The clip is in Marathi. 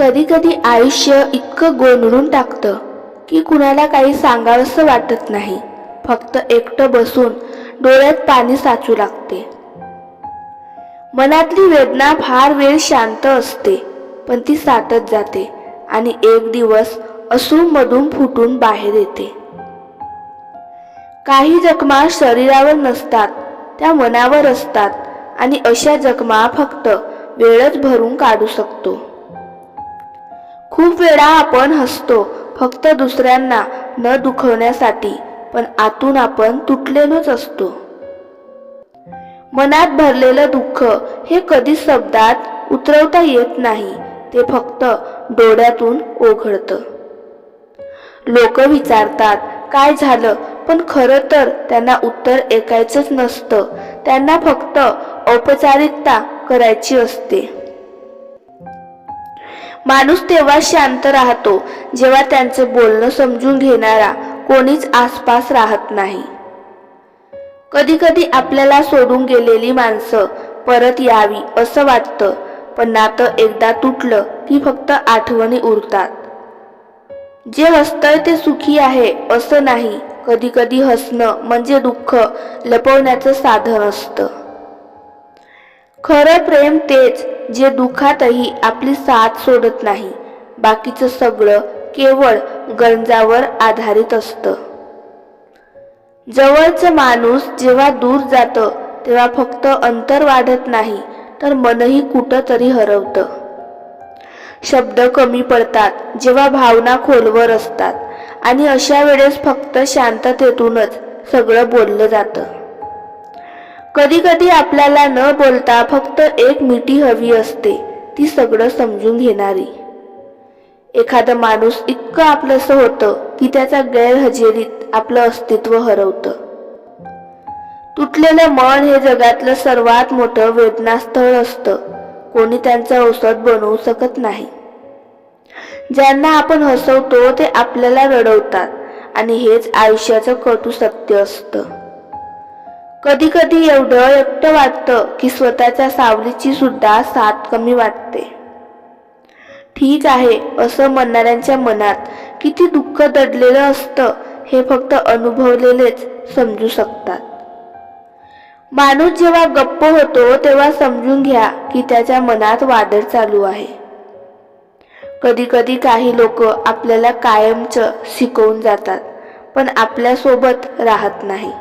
कधी कधी आयुष्य इतकं गोंधळून टाकतं की कुणाला काही सांगावंसं वाटत नाही. फक्त एकटं बसून डोळ्यात पाणी साचू लागते. मनातली वेदना फार वेळ शांत असते पण ती साठत जाते आणि एक दिवस असूमधून फुटून बाहेर येते. काही जखमा शरीरावर नसतात त्या मनावर असतात आणि अशा जखमा फक्त वेळच भरून काढू शकतो. खूप वेळा आपण हसतो फक्त दुसऱ्यांना न दुखवण्यासाठी पण आतून आपण तुटलेलोच असतो. मनात भरलेलं दुःख हे कधीच शब्दात उतरवता येत नाही ते फक्त डोळ्यातून ओघळतं. लोक विचारतात काय झालं? पण खरं तर त्यांना उत्तर ऐकायचंच नसतं त्यांना फक्त औपचारिकता करायची असते. माणूस तेव्हा शांत राहतो जेव्हा त्यांचे बोलणं समजून घेणारा कोणीच आसपास राहत नाही. कधी कधी आपल्याला सोडून गेलेली माणसं परत यावी असं वाटतं पण नातं एकदा तुटलं की फक्त आठवणी उरतात. जे हसतंय ते सुखी आहे असं नाही कधी कधी हसणं म्हणजे दुःख लपवण्याचं साधन असतं. खरं प्रेम तेच जे दुःखातही आपली साथ सोडत नाही. बाकीचं सगळं केवळ गंजावर आधारित असतं. जवळचं माणूस जेव्हा दूर जातं तेव्हा फक्त अंतर वाढत नाही तर मनही कुठं तरी हरवतं. शब्द कमी पडतात जेव्हा भावना खोलवर असतात आणि अशा वेळेस फक्त शांततेतूनच सगळं बोललं जातं. कधी कधी आपल्याला न बोलता फक्त एक मिठी हवी असते ती सगळं समजून घेणारी. एखादं माणूस इतकं आपलंसं होतं की त्याच्या गैरहजेरीत आपलं अस्तित्व हरवतं. तुटलेलं मन हे जगातलं सर्वात मोठं वेदनास्थळ असतं. कोणी त्यांचं औषध बनवू शकत नाही. ज्यांना आपण हसवतो ते आपल्याला रडवतात आणि हेच आयुष्याचं कटू सत्य असतं. कधी कधी एवढं एकटं वाटतं की स्वतःच्या सावलीची सुद्धा साथ कमी वाटते. ठीक आहे असं म्हणणाऱ्यांच्या मनात किती दुःख दडलेलं असतं हे फक्त अनुभवलेलेच समजू शकतात. माणूस जेव्हा गप्प होतो तेव्हा समजून घ्या की त्याच्या मनात वादळ चालू आहे. कधी कधी काही लोक आपल्याला कायमच शिकवून जातात पण आपल्यासोबत राहत नाही.